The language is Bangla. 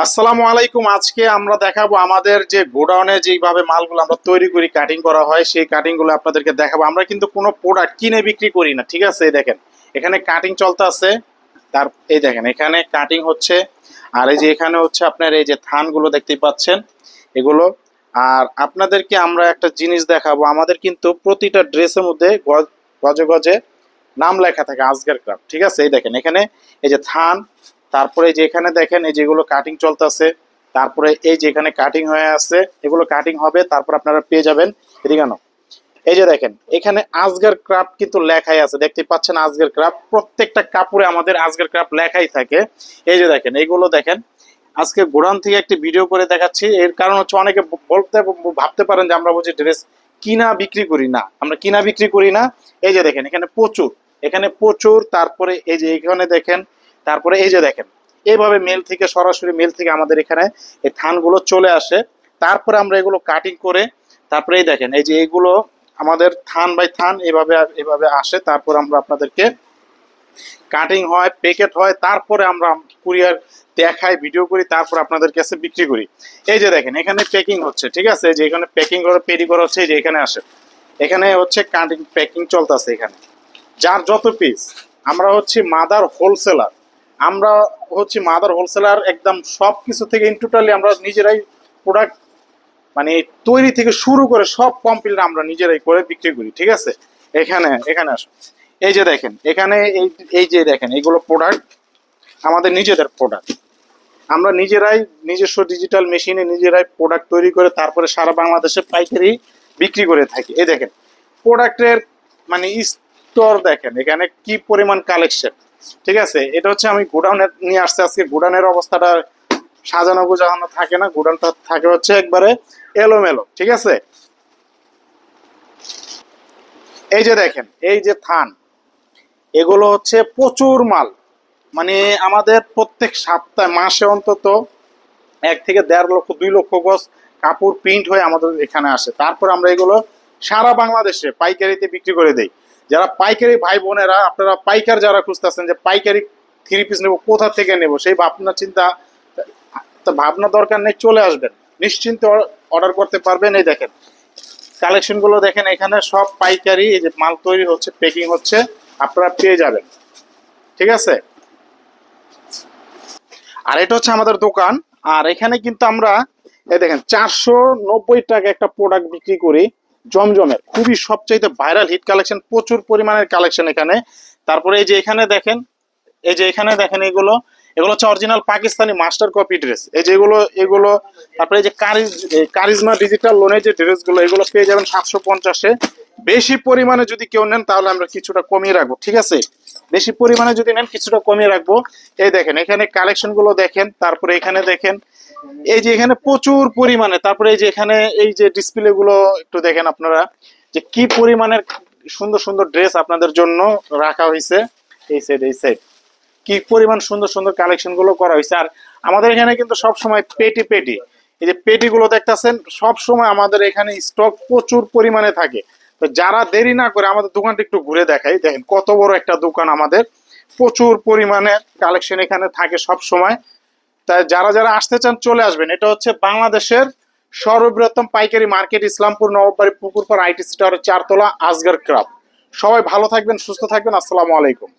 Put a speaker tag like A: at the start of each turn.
A: আসসালামু আলাইকুম। আজকে আমরা দেখাবো আমাদের যে গোডাউনে যেভাবে মালগুলো আমরা তৈরি করি কাটিং করা হয়, সেই কাটিংগুলো আপনাদেরকে দেখাবো। আমরা কিন্তু কোনো প্রোডাক্ট কিনে বিক্রি করি না, ঠিক আছে? এই দেখেন, এখানে কাটিং চলতে আছে। তার, এই দেখেন, এখানে কাটিং হচ্ছে। আর এই যে এখানে হচ্ছে আপনার এই যে থানগুলো দেখতেই পাচ্ছেন, এগুলো। আর আপনাদেরকে আমরা একটা জিনিস দেখাবো। আমাদের কিন্তু প্রতিটা ড্রেসের মধ্যে গজে গজে নাম লেখা থাকে আজগের ক্রাফট ঠিক আছে? এই দেখেন, এখানে এই যে থান তারপরে যেখানে দেখেন, এই যেগুলো কাটিং চলতেছে। তারপরে এই যেখানে কাটিং হয়ে আছে এগুলো কাটিং হবে, তারপর আপনারা পেয়ে যাবেন এদিকে এই যে দেখেন, এখানে আজগার ক্রাফট কিন্তু লেখাই আছে, দেখতে পাচ্ছেন আজগের ক্রাফট প্রত্যেকটা কাপড়ে আমাদের আজগের ক্রাফট লেখাই থাকে। এই যে দেখেন এইগুলো দেখেন, আজকে গোড়ান থেকে একটি ভিডিও করে দেখাচ্ছি। এর কারণ হচ্ছে অনেকে বলতে, ভাবতে পারেন যে আমরা বুঝি ড্রেস কিনা বিক্রি করি না। আমরা কিনা বিক্রি করি না। এই যে দেখেন, এখানে প্রচুর। এখানে প্রচুর, তারপরে এই যে এখানে দেখেন তারপরে এই যে দেখেন, এইভাবে মেল থেকে, সরাসরি মেল থেকে আমাদের এখানে এই থানগুলো চলে আসে। তারপরে আমরা এগুলো কাটিং করে, তারপরে এই দেখেন, এই যে এগুলো আমাদের থান বাই থান এভাবে এভাবে আসে। তারপর আমরা আপনাদেরকে কাটিং হয় প্যাকেট হয়, তারপরে আমরা কুরিয়ার দেখাই ভিডিও করি, তারপর আপনাদের কাছে বিক্রি করি। এই যে দেখেন, এখানে প্যাকিং হচ্ছে, ঠিক আছে? যে এখানে প্যাকিং করে, পেরি করা হচ্ছে যে এখানে আসে। এখানে হচ্ছে কাটিং প্যাকিং চলতেছে এখানে। যার যত পিস আমরা হচ্ছে মাদার হোলসেলার আমরা হচ্ছে মাদার হোলসেলার একদম সব কিছু থেকে ইন টোটালি আমরা নিজেরাই প্রোডাক্ট মানে তৈরি থেকে শুরু করে সব কমপ্লিট আমরা নিজেরাই করে বিক্রি করি, ঠিক আছে? এখানে এখানে আসো। এই যে দেখেন, এখানে এই এই যে দেখেন এইগুলো প্রোডাক্ট আমাদের নিজেদের প্রোডাক্ট আমরা নিজেরাই নিজস্ব ডিজিটাল মেশিনে নিজেরাই প্রোডাক্ট তৈরি করে তারপরে সারা বাংলাদেশে পাইকারি বিক্রি করে থাকি। এই দেখেন প্রোডাক্টের মানে স্তর দেখেন, এখানে কি পরিমাণ কালেকশন ঠিক আছে? এটা হচ্ছে আমি গোডাউনে নিয়ে আসছে। আজকে গোডাউনের অবস্থাটা সাজানো গোজানো থাকে না। গোডাউনটা থাকে হচ্ছে একবারে এলোমেলো, ঠিক আছে? এই যে দেখেন, এই যে থান, এগুলো হচ্ছে প্রচুর মাল। মানে আমাদের প্রত্যেক সপ্তাহে, মাসে অন্তত এক থেকে দেড় লক্ষ, দুই লক্ষ গজ কাপড় প্রিন্ট হয়ে আমাদের এখানে আসে। তারপর আমরা এগুলো সারা বাংলাদেশে পাইকারিতে বিক্রি করে দেই। যারা পাইকারি ভাই বোনেরা, আপনারা পাইকার যারা খুঁজতেছেন যে পাইকারি থ্রি পিস নেব, কোথা থেকে নেব, সেই ভাবনা চিন্তা ভাবনা দরকার নেই, চলে আসবেন। নিশ্চিন্তে অর্ডার করতে পারবেন, এই দেখেন। কালেকশনগুলো দেখেন, এখানে সব পাইকারি, এই যে মাল তৈরি হচ্ছে প্যাকিং হচ্ছে, আপনারা পেয়ে যাবেন। ঠিক আছে? আর এটা হচ্ছে আমাদের দোকান, আর এখানে কিন্তু আমরা, এই দেখেন, চারশো নব্বই টাকা একটা প্রোডাক্ট বিক্রি করি। জমজমের খুবই সবচাইতে ভাইরাল হিট কালেকশন প্রচুর পরিমাণের কালেকশন এখানে। তারপরে এই যে এখানে দেখেন, এই যে এখানে দেখেন এগুলো এগুলো হচ্ছে original Pakistani master copy dress এই যেগুলো এগুলো তারপরে এই যে কারিজ কারিজমা ডিজিটাল লোনের যে ড্রেসগুলো এগুলো পেয়ে যাবেন সাতশো পঞ্চাশে। বেশি পরিমাণে যদি কেউ নেন, তাহলে আমরা কিছুটা কমিয়ে রাখব, ঠিক আছে? বেশি পরিমাণে যদি নেন, কিছুটা কমিয়ে রাখব। এই দেখেন, এখানে কালেকশনগুলো দেখেন, তারপরে এখানে দেখেন, এই যে এখানে প্রচুর পরিমাণে, তারপরে এই যে এখানে এই যে ডিসপ্লে গুলো, একটু দেখেন আপনারা, যে কি পরিমাণের সুন্দর সুন্দর ড্রেস আপনাদের জন্য রাখা হয়েছে। এই সাইড এই সাইড কি পরিমাণ সুন্দর সুন্দর কালেকশনগুলো করা হয়েছে। আর আমাদের এখানে কিন্তু সব সময় পেটি পেটি, এই যে পেটি গুলো দেখতেছেন সব সময় আমাদের এখানে স্টক প্রচুর পরিমাণে থাকে। তো যারা দেরি না করে আমাদের দোকানটা একটু ঘুরে দেখাই, দেখেন কত বড় একটা দোকান আমাদের। প্রচুর পরিমাণে কালেকশন এখানে থাকে সব সময় তাই যারা যারা আসতে চান চলে আসবেন। এটা হচ্ছে বাংলাদেশের সর্ববৃহত্তম পাইকারি মার্কেট, ইসলামপুর নবাবাড়ি পুকুরপাড়, আইটি সিটার চারতলা, আজগার ক্রাফ সবাই ভালো থাকবেন, সুস্থ থাকবেন। আসসালামু আলাইকুম।